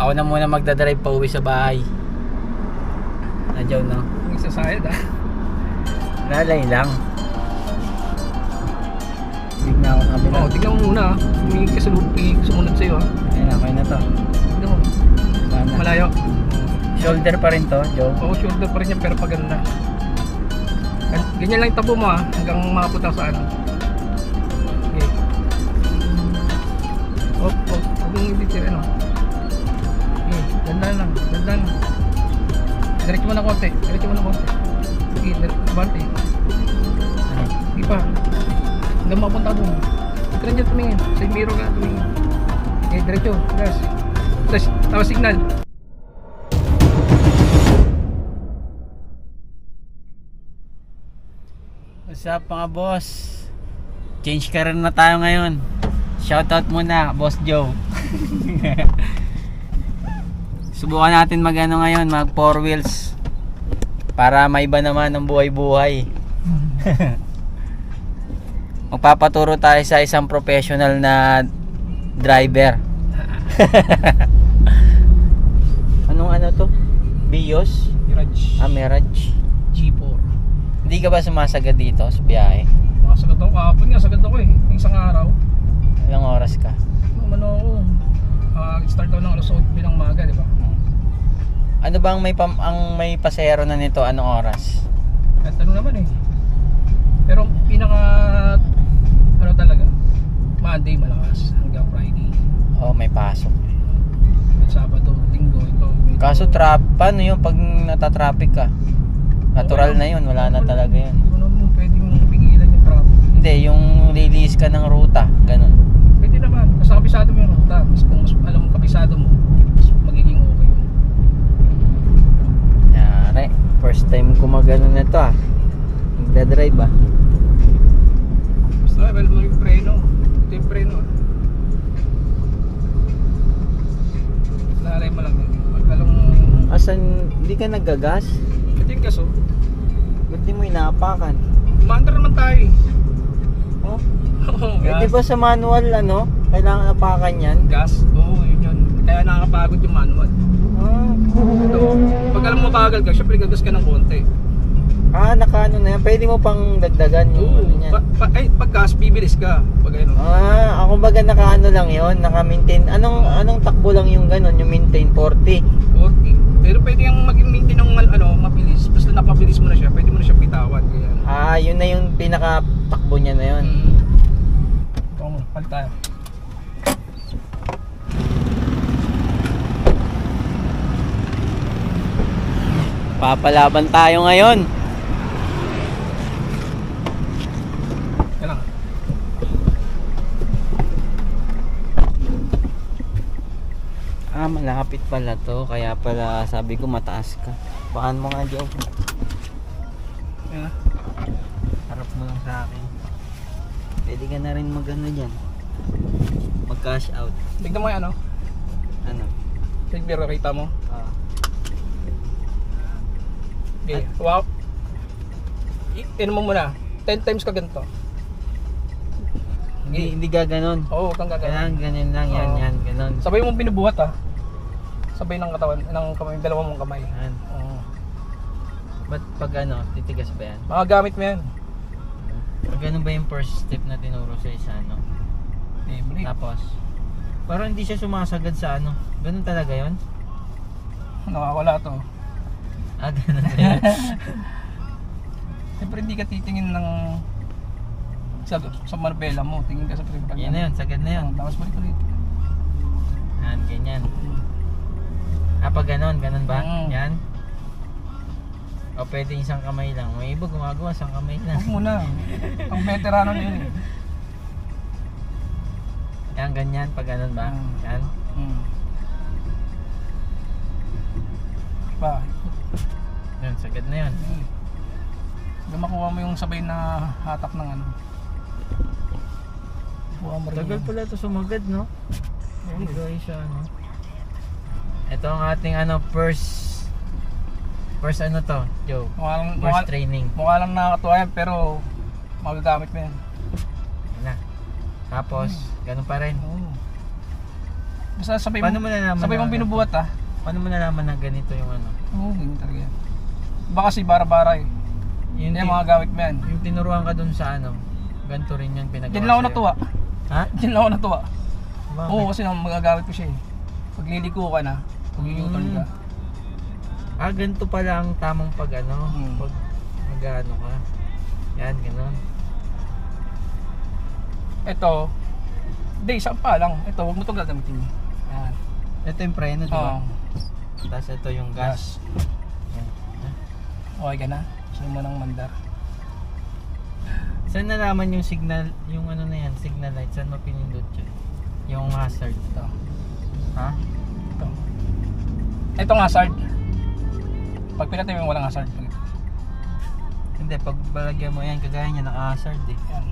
Ako na muna magdadrive pa uwi sa bahay. Nadyaw na. Yung isa sayad ah. Lalay lang. Bigna ako sa kabila. Oo, tignan mo muna ah. May kasunod, may sumunod sa'yo ah. Ayun, okay na to. Tignan mo. Wala na. Malayo. Shoulder pa rin to, Joe. Oo, shoulder pa rin yan pero pag na. Gan- Ganyan lang tabo mo ah. Hanggang makapunta sa ano. Okay. Op, op. Huwag mong ibitir ano. Dandan lang. Dandan lang. Diretso mo na konti. Diretso mo na konti. Okay, diretso. Bante. Hindi pa. Hanggang mapunta mo. Dyan tumingin. Sa mirror ka tumingin. Okay, diretso. Gas. Tapos, tapos signal. What's up mga boss? Change career na tayo ngayon. Shoutout muna, Boss Joe. Subukan natin mag ano ngayon, mag four wheels. Para maiba naman ang buhay-buhay. Magpapaturo tayo sa isang professional na driver. Anong ano to? Bios? Mirage. Ah, Mirage. G4. Hindi ka ba sumasagad dito sa biyahe? Makasagad ako kahapon nga, sagad ako eh. Isang araw. Ilang oras ka? Ano ako, ah, start ako ng alas 8 bilang maga, di ba? Ano bang may pam ang may pasahero na nito anong oras? Kahit ano naman eh. Pero pinaka, ano talaga, Monday malakas hanggang Friday. Oh, may pasok. At Sabado, Linggo, ito. medyo- Kaso trap, paano yun pag natatraffic ka? Natural na yun, wala na talaga yun. Hindi mo pwedeng pigilan yung traffic. Hindi, yung release ka ng ruta, ganun. Pwede naman, basta kabisado mo yung ruta. Mas kung mas alam mo kabisado mo, mas magiging okay yun. Yari, first time ko magano na to ah. Nagdadrive ah. Basta well mo yung preno. Ito yung preno. ah. Lalay mo lang yun. Pag alam mo, Asan, hindi ka naggagas? ito yung kaso, Ba't di mo inaapakan? umaandar naman tayo eh. Oh, Oo, eh, di ba sa manual ano, kailangan apakan yan? Gas, oo, yun yun. Kaya nakakapagod yung manual. Ito, pag alam mo mabagal ka, syempre gagas ka ng konti. ah nakaano na yan, pwede mo pang dagdagan yung Oo, ano niyan. pa, pa, ay, pag gas, bibilis ka. Pag ano. Ah, ako baga nakaano lang yon, naka-maintain. Anong anong takbo lang yung ganun, yung maintain 40. 40. Pero pwede yung mag-maintain ng ano, mabilis. Basta napabilis mo na siya, pwede mo na siya bitawan. Kaya, Ah, yun na yung pinaka takbo niya na yun. Mm. Ito palit tayo. Papalaban tayo ngayon. Ah, malapit pala to. Kaya pala sabi ko mataas ka. Pakan mo nga, Joe. Yan ah. Harap mo lang sa akin. Pwede ka na rin mag-ano dyan. Mag-cash out. Tignan mo yung ano. Ano? Figure kita mo. Ah. Okay. Wow. I- Ano mo muna. 10 times ka ganito. Hindi, hindi gaganon. Oo, oh, kang Kailangan gagawin. ganyan lang, yan, Oo. yan, ganon. Sabay mong binubuhat ah. Sabay ng katawan, ng kamay, dalawa mong kamay. Yan. Oo. Ba't pag ano, titigas ba yan? Makagamit mo yan. Pag ano ba yung first step na tinuro sa isa, ano? Libre. Tapos, parang hindi siya sumasagad sa ano. Ganun talaga yon Nakakawala to. Ah, ganun ba yun? Siyempre hindi ka titingin ng sa, sa marbella mo. Tingin ka sa frame pag Yan na yun, sagad na yun. Oo, Tapos balik ulit. Yan, ganyan. Ah, pag ganon, ganon ba? Mm. Yan. O pwede isang kamay lang. May iba gumagawa isang kamay lang. Huwag muna. Ang veterano na yun eh. Yan, ganyan. Pag ganon ba? Mm. Yan. Hmm. Ba, Yan, sagad na yun. Hanggang makuha mo yung sabay na hatak ng ano. Kuha mo rin Tagal yun. pala ito sumagad, no? Hindi guys siya, ano? Ito ang ating ano, first first ano to, Joe? Mukha lang, mukha, First training. mukha lang nakakatuwa yan pero magagamit mo yan. Yan na. Tapos, ganun pa rin. Oo. Basta sabay Paano mo, mo nalaman sabay na- mong binubuhat ah. Paano mo nalaman na ganito yung ano? Oo, ganyan talaga yan. Baka si bara-bara eh. Yung, Yan tin- mga gawit mo yan. yung tinuruan ka dun sa ano, ganito rin yung pinagawa Diyan lang ako sa'yo. natuwa. Ha? Diyan lang ako natuwa. Bakit? Oo, kasi nang magagawit ko siya eh. Pag liliko ka na, pag yuyutol ka. Ah, ganito pala ang tamang pag ano, Hmm. pag mag-ano ka. Yan, ganun. Ito, hindi, isa pa lang. Ito, huwag mo itong gagamitin. Yan. Ito yung preno, di Oo. ba? Tapos ito yung gas. Okay ka na? Sino mo ng mandar? Saan nalaman yung signal, yung ano na yan, signal light? Saan mo pinindot yun? Yung hazard. Ito. Ha? Ito. Itong hazard. Pag pinatay mo yung walang hazard. Hindi, pag balagyan mo yan, kagaya niya naka-hazard eh. Yan.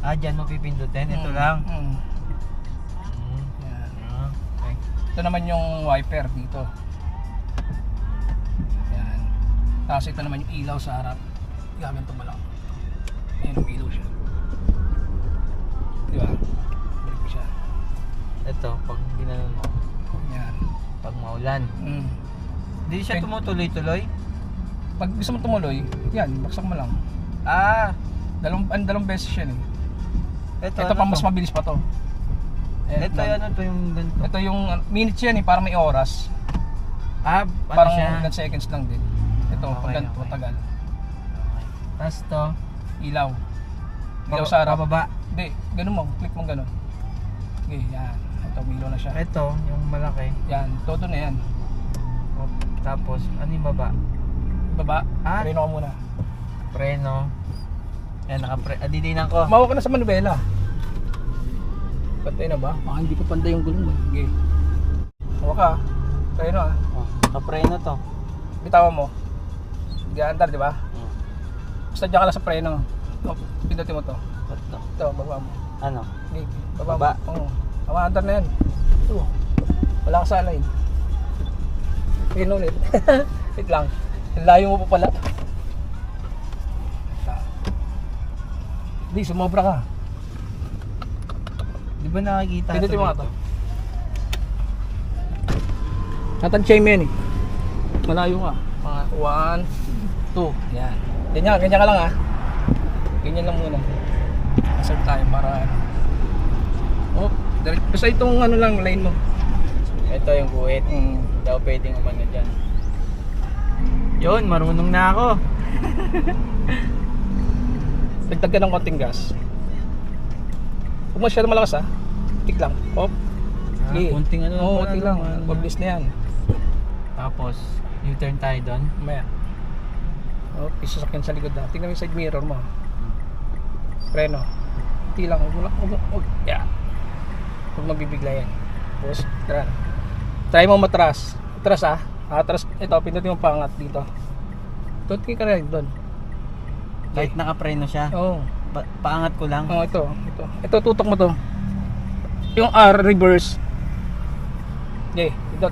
Ah, dyan mo pipindutin. Ito Mm, lang. Mm. Ito naman yung wiper dito. Yan. Tapos ito naman yung ilaw sa harap. Gaganto ba lang? Ayan yung ilaw siya. Di ba? Balik ko siya. Ito, pag ginanon mo, Yan. pag maulan. Mm. Hindi siya Okay. tumutuloy-tuloy? Pag gusto mo tumuloy, yan, baksak mo lang. Ah, Dalawang, an, dalawang beses yan eh. ito, Ito ano pa mas mabilis pa to. Ayan, Ito, ma'am. ano to yung ganito? Ito yung uh, minutes yan eh, para may oras. Ah, ano Parang siya? ilang seconds lang din. Ito, Okay, pag ganito, okay. matagal. Okay. Tapos to, Ilaw. Ilaw sa harap. pababa. Hindi, ganun mo, click mo ganun. Okay, yan. Ito, umilaw na siya. Ito, yung malaki. Yan, todo na yan. O, Tapos, ano yung baba? Baba, Ah. preno ka muna. Preno. Yan, nakapre... Adidinan ko. Mawa ka na sa manubela. Pantay na ba? Baka hindi pa pantay yung gulong mo. Okay. Mawa ka. Preno ah. Oh, nakapreno to. Bitawan mo. Andar, di ba? Hmm. Basta dyan ka lang sa preno. Oh, pindutin mo to. Ito. Ito, baba mo. Ano? Okay, baba, Baba. mo. Oo. Tama, andar na yan. Ito. Wala ka sa line. Preno ulit. Wait lang. Ang Layo mo pa pala. Hindi, sumobra ka. Di ba nakikita Pindutin mo nga dito? to. Natansya mo yan eh. Malayo ka. Mga 1, 2. Yan. Ganyan, ganyan ka lang ha. Ganyan lang muna. Asar tayo para ano. Oh, direct. Basta itong ano lang, line mo. Ito yung guhit. Mm. Ako pwedeng umano dyan. Yun, marunong na ako. Dagdag ka ng konting gas. Huwag masyado malakas ha. Tik lang. Hop. Ah, Sige. kunting ano Oo, pala, lang. ano. Mabilis na yan. Tapos, U-turn tayo doon. Maya. Oh, isasakyan sa likod na. Tingnan mo yung side mirror mo. Preno. Hindi lang. Huwag mo lang. Huwag. Yeah. Huwag mabibigla yan. Tapos, tara. Try mo matras. Atras ah. Atras. Ito, pindutin mo pangat dito. Tutin ka rin doon. Kahit nakapreno siya, Oo. Pa- paangat ko lang. Oh, ito. Ito. Ito, tutok mo to. Yung R, reverse. Okay. Ito.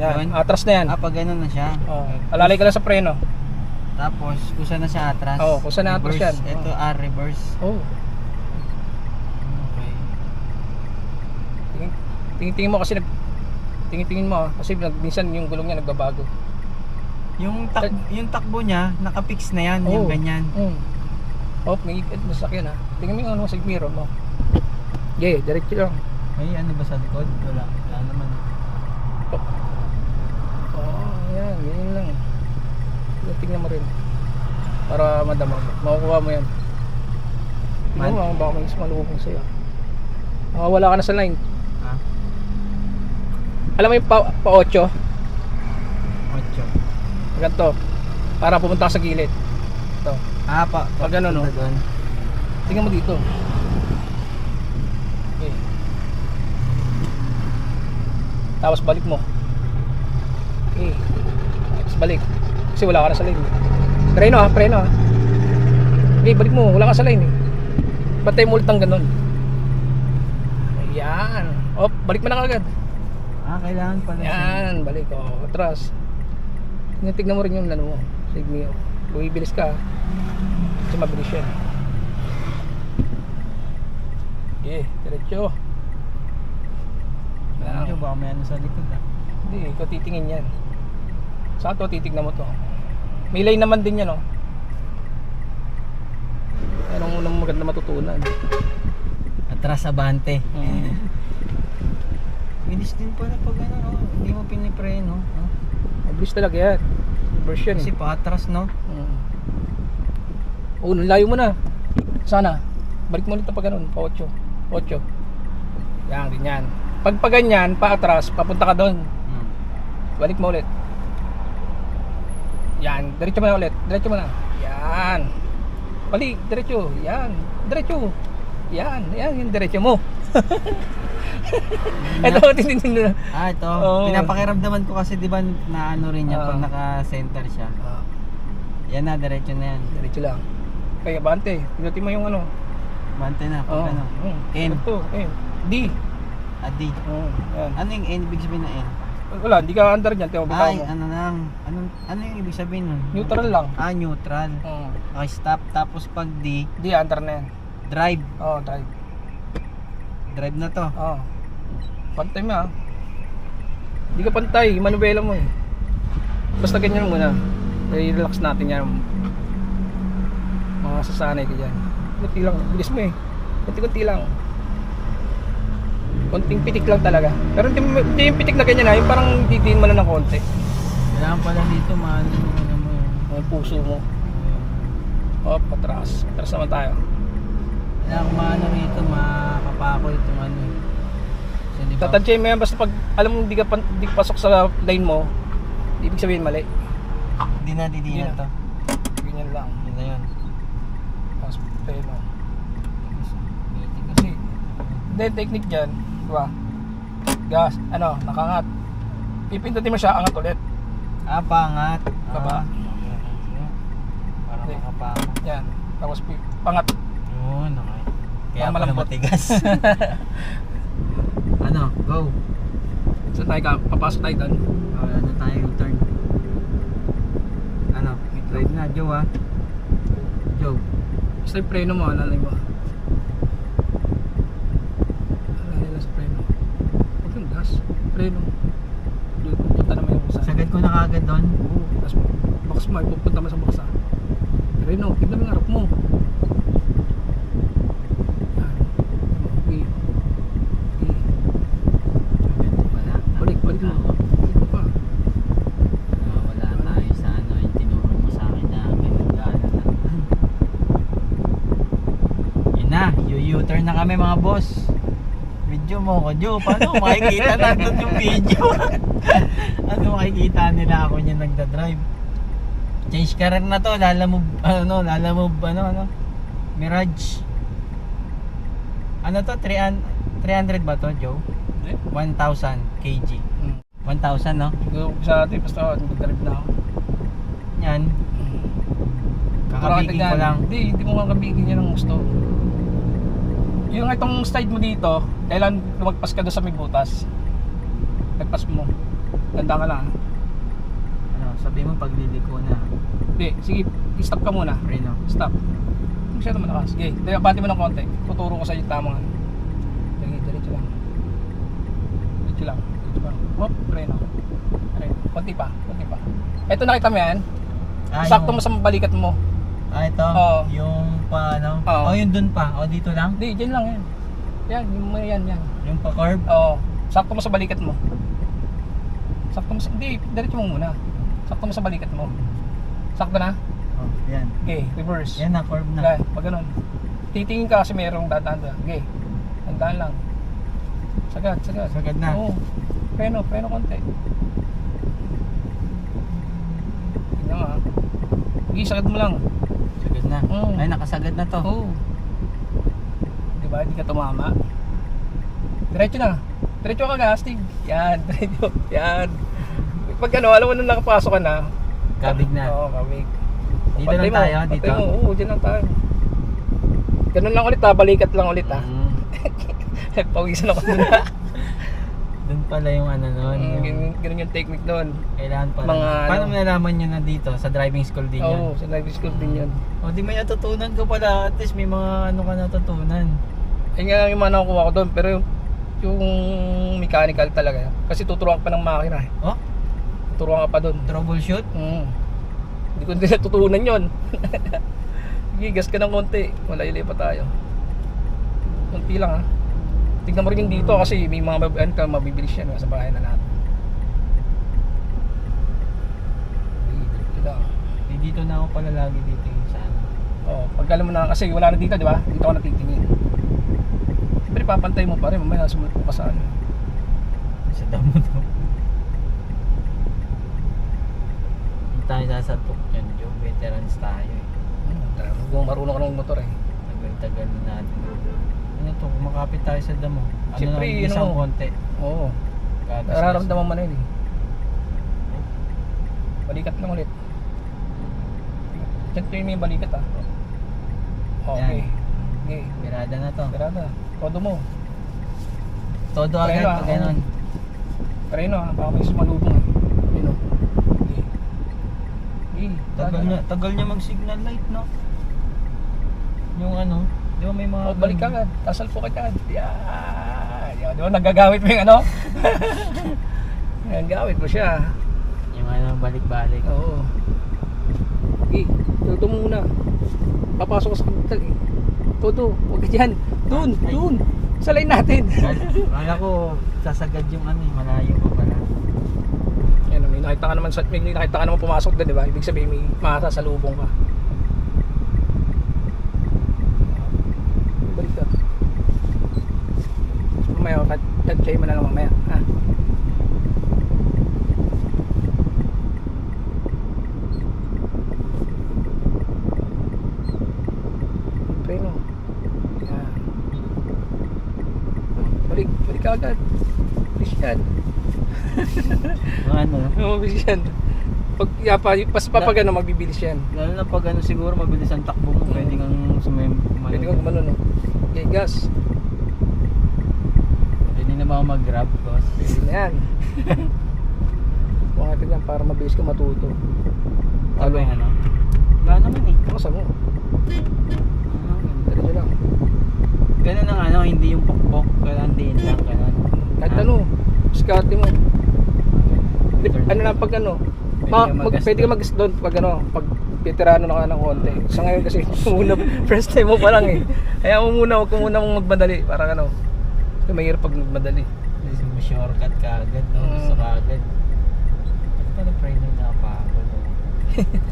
Yan. Yun. Atras na yan. Ah, pag ganun na siya. Oh. Alalay ka lang sa preno. Tapos, kusa na siya atras. Oo, kusa na atras Reverse. yan. Ito, R, reverse. Oh. Okay. Tingin, tingin mo kasi nag tingin-tingin mo ah, kasi nag, minsan yung gulong niya nagbabago. Yung, tak yung takbo niya, nakapix na yan, yung Oo. ganyan. Mm. Oh, may ikot na sakyan ah. Tingin mo yung ano sa mirror mo. Yeah, diretso lang. May ano ba sa likod? Wala. Wala naman. Oh, yan, ganyan lang. Tingnan mo rin. Para madama mo. Makukuha mo yan. Tingnan mo, baka may malukong sa'yo. Nakawala ka na sa line. Ha? Alam mo yung pa, pa 8? Ocho. Ganito. Para pumunta ka sa gilid. Ito. Ah, pa. Pag ano, no? Tingnan mo dito. Okay. Tapos balik mo. Okay. Tapos balik. Kasi wala ka na sa lane. Preno ah, preno ah. Okay, balik mo. Wala ka sa lane eh. Bantay mo ulit ng ganun. Ayan. Oh, balik mo na agad. Ah, kailangan pala. Yan, balik. Oh, atras. Tingnan, mo rin yung ano mo. Sigmio. Bumibilis ka. Kasi mabilis yan. Okay, diretso. baka may ano sa likod ah. Hindi, ikaw titingin yan. Saan to titignan mo to? May lane naman din yan, oh. Yan ang unang maganda matutunan. Atras abante. Mm. Bilis din pala pag ano, no? hindi mo pinipre, no? no? Mabilis talaga yan. Version Kasi eh. paatras, no? Oh, layo mo na. Sana. Balik mo ulit na pa ganun, pa 8. 8. Yan, ganyan. Pag pa ganyan, pa atras, papunta ka doon. Hmm. Balik mo ulit. Yan, diretso mo na ulit. Diretso mo na. Yan. Balik, diretso. Yan. Diretso. Yan, yan yung diretso mo. Ito, tinitin na. Ah, ito. Oo. Pinapakiramdaman ko kasi, di ba, na ano rin yan Ah. pag naka-center siya. Ah, Yan na, diretso na yan. diretso lang. Kaya bante, pinutin mo yung ano. Bante na, pag Oh, ano. mm, N. Ito, N. D. Adi. Oh, yan. Ano yung N? Ibig sabihin na N? Wala, hindi ka under dyan. Tiyo, Ay, mo. ano lang. Ano, ano yung ibig sabihin nun? Neutral lang. Ah, neutral. Mm. Okay, stop. Tapos pag D, D, under na yan. drive. Oh, drive. Drive na to. Oh. Pantay mo ah. Hindi ka pantay, manuela mo eh. Basta ganyan muna. I-relax natin yan. Mga sasanay ka dyan. Kunti lang, bilis mo eh. Kunti-kunti lang. Konting pitik lang talaga. Pero hindi, hindi yung pitik na ganyan ha, yung parang didiin mo na ng konti. Kailangan pala dito, maano yung ano mo yun. Ang puso mo. Hop, patras. Patras naman tayo. Kailangan maano rito, makapako itong ano eh. Tatansyahin mo yan basta pag alam mo hindi ka, pan- hindi pasok sa lane mo, ibig sabihin mali. Di na, di, di Di na na. to. Ganyan lang. Yun na yun. Tapos tayo mo. Kasi, then technique dyan, di ba? Gas, ano, nakangat. Pipindutin mo siya, angat ulit. Ah, pangat. Baba. Ah. Para Hindi. makapako. Yan. Tapos pangat. Yun, okay. Kaya Ang pala matigas. ano, go. So tayo ka, papasok tayo doon. Oh, ano tayo, turn. Ano, drive na, Joe ah. Joe. Basta yung preno mo, alalay mo. Alalay lang sa preno. Huwag yung gas. Preno. Doon, pupunta naman yung sa... Sagad ko na kagad doon. Oo, tapos bakas mo, ay pupunta mo sa baksa. Preno, tignan mo yung harap mo. Yan. Okay. Okay. Wala. Balik, balik mo. Balik mo pa. Ah, wala tayo sa ano, yung tinuro mo sa akin na kailangan na. Yun na, u-turn na kami mga boss. Video mo ko, Joe. Paano makikita nandun yung video? ano makikita nila ako niya nagda-drive? Change career na to, lalamove, ano, lalamove, ano, ano, Mirage. Ano to, 300, 300 ba to, Joe? Hindi. 1,000 kg. Hmm. 1,000, no? Go sa atin, basta nag-drive na ako. Yan. Kakabigin ko lang. Hindi, hindi mo kakabigin yan ang gusto. Yung itong slide mo dito, kailan lumagpas ka doon sa may butas. Lagpas mo. Ganda ka lang. ah. Ano, sabi mo pagliliko na. Hindi, sige, stop ka muna. Reno. Stop. Hindi masyado malakas. Sige, Di- bati mo ng konti. Tuturo ko sa iyo tamang ano. Sige, diretso lang. Diretso lang. Diretso lang. Hop, preno. Preno. Konti pa, konti pa. Ito nakita mo yan? Sakto mo sa balikat mo. Ah, ito. Oo. Yung pa, ano? Oo. Oh, yung dun pa. O, dito lang. Hindi, dyan lang yan. Yan, yung mga yan, yan. Yung pa curve. Oo. Sakto mo sa balikat mo. Sakto mo sa... Hindi, diretso mo muna. Sakto mo sa balikat mo. Sakto na? Oh, yan. Okay, reverse. Yan na, curve na. Yan, pag ganun. Titingin ka kasi merong dadaan doon. Okay. Tandaan lang. Sagad, sagad. Sagad na. Oo. Preno, preno konti. Tignan nga. Okay, sagad mo lang. Na. Oo. Ay, nakasagad na to. Oo. Di ba? Hindi ka tumama. Diretso na. Diretso ka gastig. Yan, diretso. Yan. Pag ano, alam mo nung nakapasok ka na. Kabig na. Oo, kabig. Dito lang mo, tayo, pantay dito. Mo. Oo, dyan lang tayo. Ganun lang ulit ha, balikat lang ulit ha. Mm. Nagpawisan ako dun Dun pala yung ano nun. Mm, yung ganun, yung technique doon. kailangan pala. mga Paano ano- mo nalaman nyo na dito? Sa driving school din yan? Oo, sa live school din yun. O, di may natutunan ko pala. At least may mga ano ka natutunan. Ayun nga lang yung mga nakukuha ko doon. Pero yung, yung mechanical talaga. Kasi tuturuan ka pa ng makina eh. Oh, Tuturuan ka pa doon. troubleshoot. Mm. Hindi ko din natutunan yon. Sige, gas ka ng konti. Malayo pa tayo. Konti lang ha. Tignan mo rin yung dito kasi may mga ano mabibilis yan sa bahay na natin. Eh, dito na ako pala lagi dito yung sa ano. Oh, pag alam mo na kasi wala na dito, di ba? Dito ako natitingin. Siyempre papantay mo pa rin, mamaya sumunod ka sa ano. Sa damo to. Hindi tayo sasatok yan, Joe. Veterans tayo eh. Hmm, Kung marunong ka ng motor eh. Tagal-tagal na natin. Ano to, kumakapit tayo sa damo. Ano Siyempre, lang, yun isang mo. konti. Oo. Nararamdaman mo na yun eh. Balikat lang ulit. Check mo yung balikat ah. Okay. Yan. Okay. Birada na to. Tirada. Todo mo. Todo agad Preno, pag ah, ganun. Yun ah, baka may sumalubong eh. Yun o. Okay. Okay. Tagal niya, tagal niya mag-signal light, no? Yung ano, di ba may mga... Oh, balik ka agad. Tasal po ka agad. Yan. Yan. Di ba nagagamit mo yung ano? Yan, gamit mo siya. Yung ano, balik-balik. Oo. Okay. Mo muna. Papasok sa kapital eh. Todo. Huwag ka dyan. Doon. Doon. Sa line natin. Kala ko, sasagad yung ano, eh, malayo pa pala. Yan, may nakita ka naman sa, may nakita ka naman pumasok doon, di ba? Ibig sabihin may masasalubong ka. Balik ka. Mamaya, tag-try mo na lang mamaya. Ha? Preno. Yan. Balik, balik ka agad. Yung ano, Oo, yan. Pag yapa, pas papag ano, magbibilis yan. lalo na pag ano siguro mabilis ang takbo mo, pwede kang sumem. Pwede kang gumano, no? Okay, gas. Ba ako mag-grab, boss? Pwede na yan. Natin yan para mabilis ka matuto. Ano yung ano? Wala naman eh. Pakasa mo. Ano, Diretso lang. Ganun ang ano, hindi yung pokpok, kailangan din lang, ganun. Kahit Ah, ano, diskarte mo. Ano lang pag ano, Pwede ma, ka mag, mag-gas pwede ka doon. mag doon pag ano, pag veterano na ka ng konti. Sa ngayon kasi muna, first time mo pa lang eh. Kaya mo muna, huwag ko muna mong magmadali. Parang ano, kasi mahirap pag magmadali. Kasi mo shortcut ka agad, no? Mm. Gusto ka agad. Ba't pala training na pa ako, no?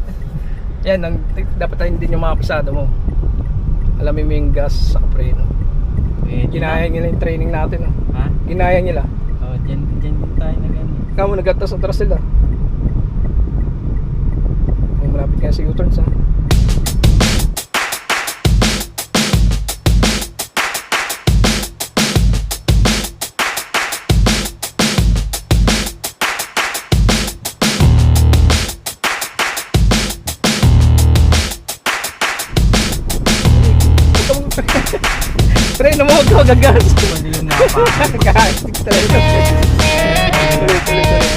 Yan, ang, dapat tayo din yung mga pasado mo. Alamin mo yung gas sa preno. Pwede Ginaya na. nila yung training natin. Oh. Ha? Ginaya nila. Oh, dyan, dyan din tayo na ganun. Kamo nagkatas atras sila. Ay, malapit nga sa U-turn sa. Pre, na mo huwag ka gagas. Mali yung napa. Gas. Talaga. Tuloy, tuloy, tuloy.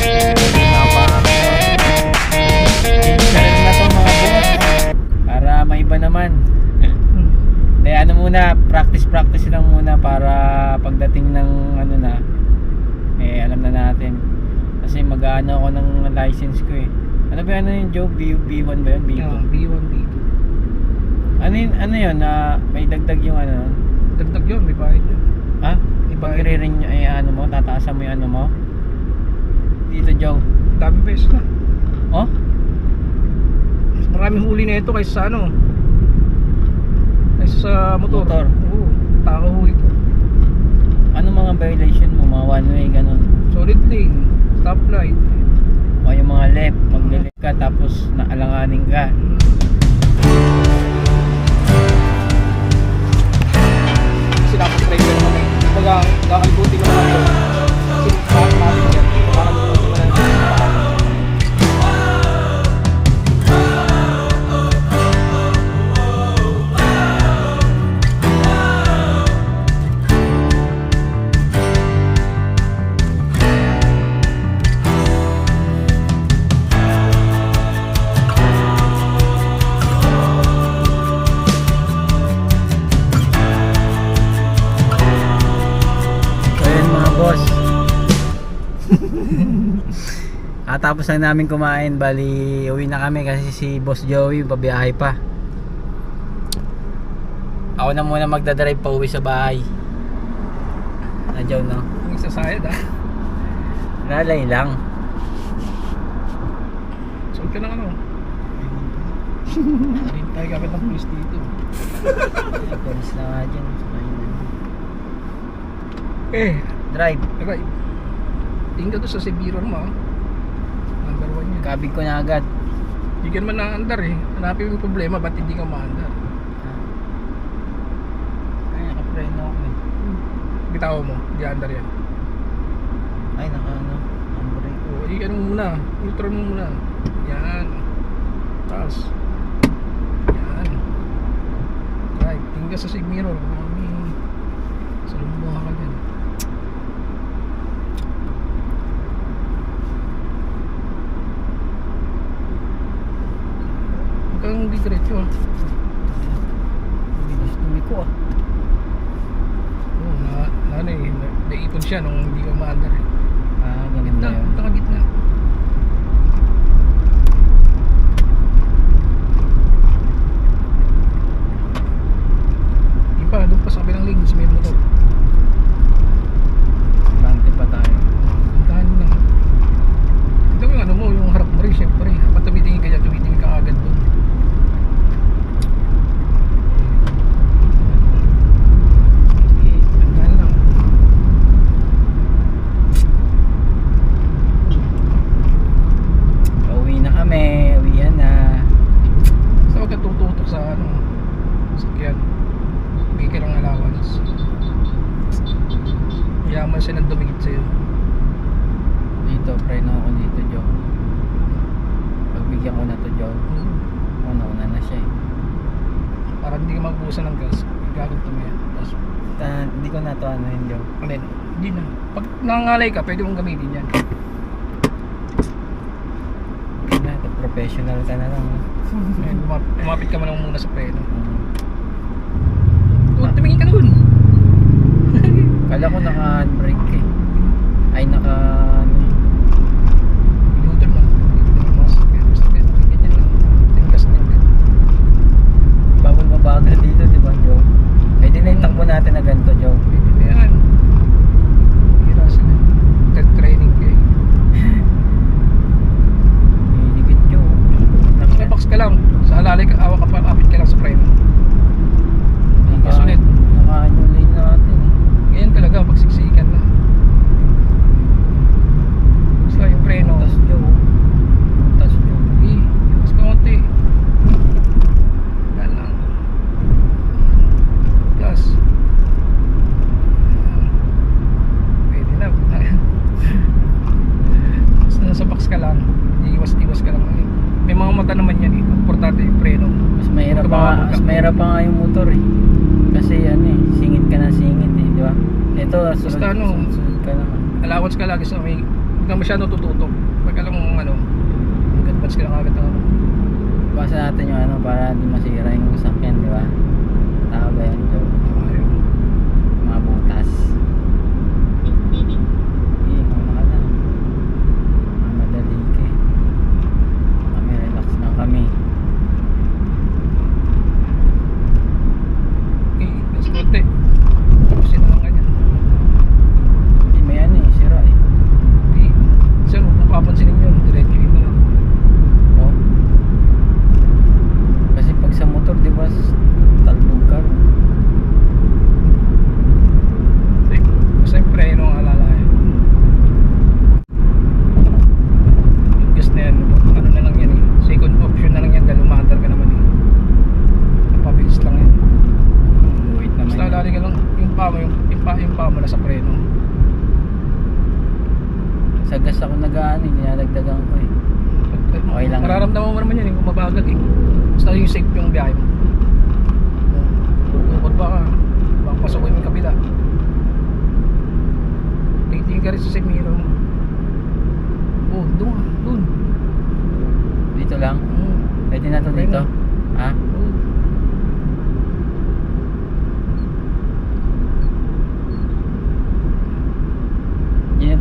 Para maiba naman. Hindi, ano muna, practice-practice lang muna para pagdating ng ano na, eh alam na natin. Kasi mag-ano ako ng license ko eh. Ano ba yun, ano yung Joe? B, B1 ba yun? B2? Yeah, B1, B2. Ano yun, ano yun, na may dagdag yung ano? Dagdag yun, may bayad yun. Ha? May Pag bayad. i-renew, eh ano mo, tataasan mo yung ano mo? Dito Joe. Dami beses na. Oh? Mas maraming huli na ito kaysa sa ano. Kaysa sa motor. Motor. Oo. Tao huli to. Ano mga violation mo? Mga one way, ganun. Solid lane. Stoplight. O yung mga left, magle-left ka tapos naalanganin ka. Kasi ko naman eh. Kumbaga, kakalibuti ko naman yun. Kasi Katapos lang namin kumain, bali uwi na kami kasi si Boss Joey pabiyahe pa. Ako na muna magdadrive pa uwi sa bahay. Nadyaw no? Yung isa sayad ah. Lalay lang. Suot ka ng ano. Hintay ka ng pulis dito. Polis na nga dyan. Eh, Drive. Tingin ka doon sa Sibiron mo ah. One yan. Kabig ko na agad. Hindi ka naman na-andar eh. Hanapin mo yung problema, ba't hindi ka ma-andar? Ay, nakapreno ako eh. Bitaw mo, hindi andar yan. Ay, naka ano. Handbrake. O, ka nung muna. Neutral mo muna. Yan. Taas. Yan. Right. Tingin ka sa side mirror. Mami. Salubong ka dyan. Huwag kang di diretso ah. Bilis tumi ko ah. Oo, na, na, ano eh, na, naipon siya nung hindi ka maandar eh. Ah, ganun Gitna, na ka gitna. Di pa, doon pa sa kabilang lane, sa may motor. Bante pa tayo. Puntahan mo lang. Ito yung ano mo, yung harap mo rin, syempre. Dapat tumitingin ka dyan, tumitingin ka agad doon. Sige. Puntahan lang. Pauwi na kami. Uwian na. Basta huwag ka tututok sa ano, sakyan. Bigay ka ng allowance. Yaman siya ng dumikit sa'yo. Dito, preno ako dito, Joe. Pagbigyan ko na to, Joe. Una-una na siya eh. Para hindi ka magbusan ng gas, gaganto mo yan. Tapos, Ta, hindi ko na to ano yun, Joe. ano yun, hindi na. Pag nangangalay ka, pwede mong gamitin yan. Hindi na, professional ka na lang. Ayun, lumap- lumapit ka man lang muna sa preno. Mm. Doon, tumingin ka doon. Kala ko naka-handbrake eh. Ay, naka... Ano, eh. Inutan lang. Mas, mas, ganyan lang. Tingkas na yan. bawal mabagal dito, di ba, Joe? Pwede na yung takbo natin na ganito, Joe. Pwede na yan. Hira sila. Ted training ka eh. Hihigit, Joe. Nakabox ka lang. Sa alalay ka, awak ka pa, kapit ka lang sa preno. Naka, Kasunod. naka-ano lane natin eh. Ganyan talaga, pag siksikan na. Basta yung preno.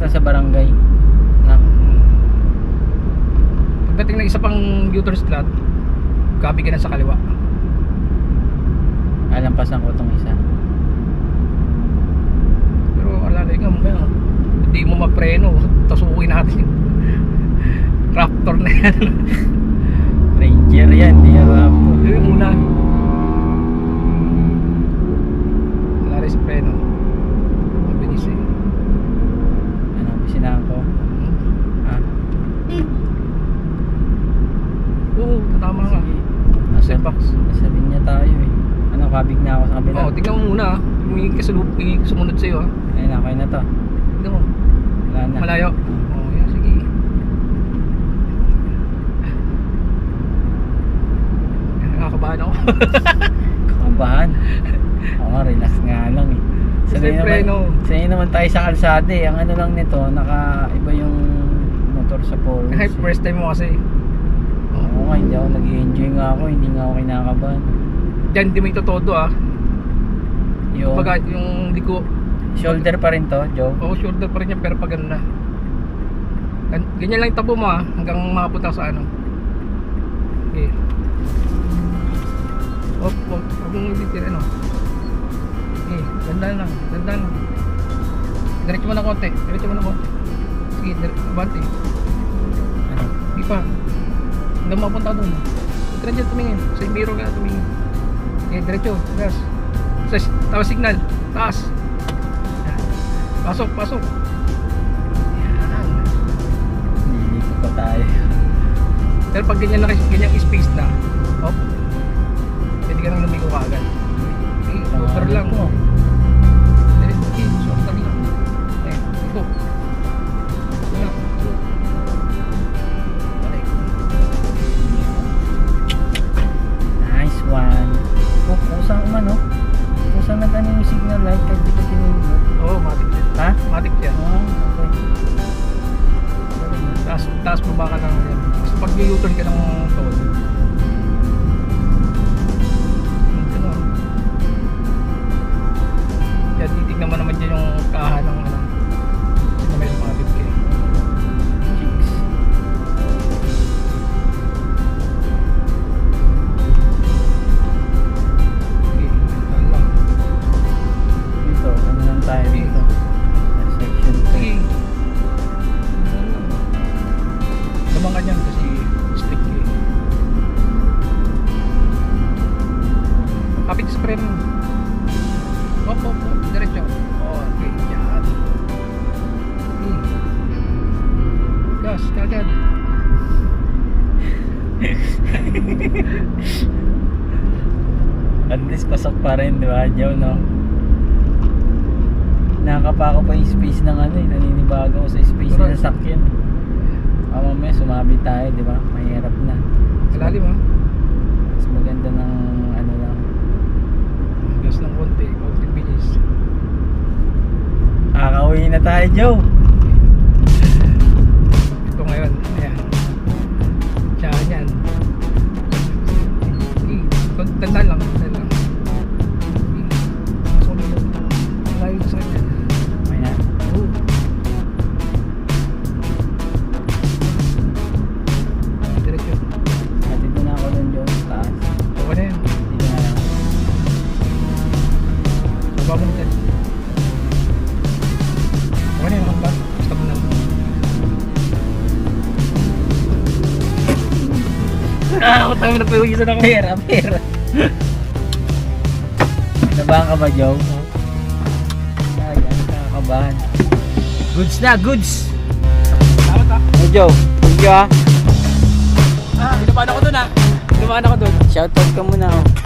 sa barangay na, pagdating ng isa pang u-turn slot copy ka na sa kaliwa. Alampasan ko tong isa. Pero alalay ka mo hindi mo mapreno tasukin natin raptor na yan. Ranger yan hindi yan raptor. Yun muna. Box. nasa linya tayo eh. Ano, kabig na ako sa kabila. Oo, tingnan mo muna ah. May kasalub, may sumunod sa'yo ah. Ayun, okay na to. Tingnan mo. Wala na. Malayo. Oo, yan, sige. Nakakabahan ako. Kabahan. Oo nga, relax nga lang eh. Sanay Siyempre, naman, no. sanay naman tayo sa kalsada eh. Ang ano lang nito, naka iba yung motor sa four wheels. Kahit eh. first time mo kasi. Oo nga, hindi ako nag-enjoy nga ako. Hindi nga ako kinakabahan. Diyan, di may totodo ah. Yung Kumbaga, yung liko, shoulder pa rin to, Joe. Oo, shoulder pa rin yan, pero pag ano na. Gan- Ganyan lang yung tabo mo ah, hanggang makapunta sa ano. Okay. Op, wag, wag mong ititir, ano. Okay, dandan lang, dandan lang. Diretso mo na konti, diretso mo na konti. Sige, dire- abante. Ano? Hindi pa. Hanggang mapunta doon. Huwag ka na dyan tumingin. Sa mirror ka na tumingin. Okay, diretso, gas. Sa taas signal, taas. Yan. Pasok, pasok. Yan. Hindi pa tayo. Pero pag ganyan na ganyan space na, hop, pwede ka nang lumigo agad. Okay, shoulder lang. Ito. One. Oh, kusang man oh. Kusang na ganun yung signal light kahit di ko tinindot. Oo, oh, matik yan. Ha? Matik yan. Ah, okay. Taas, taas baba ka lang yan. Kasi pag u-turn ka ng toll. Yan, titignan mo naman dyan yung kaha ng ano. Tayo, Joe. Ah, ako tayo nagpawisan ako. Pera, pera. Nabahan ka ba, Joe? Ay, ano ka kabahan? Goods na, goods! Salamat ah. Hey, Joe. Thank you, ah. Ah, dumaan ako dun ah. Dumaan ako dun. Shoutout ka muna, oh.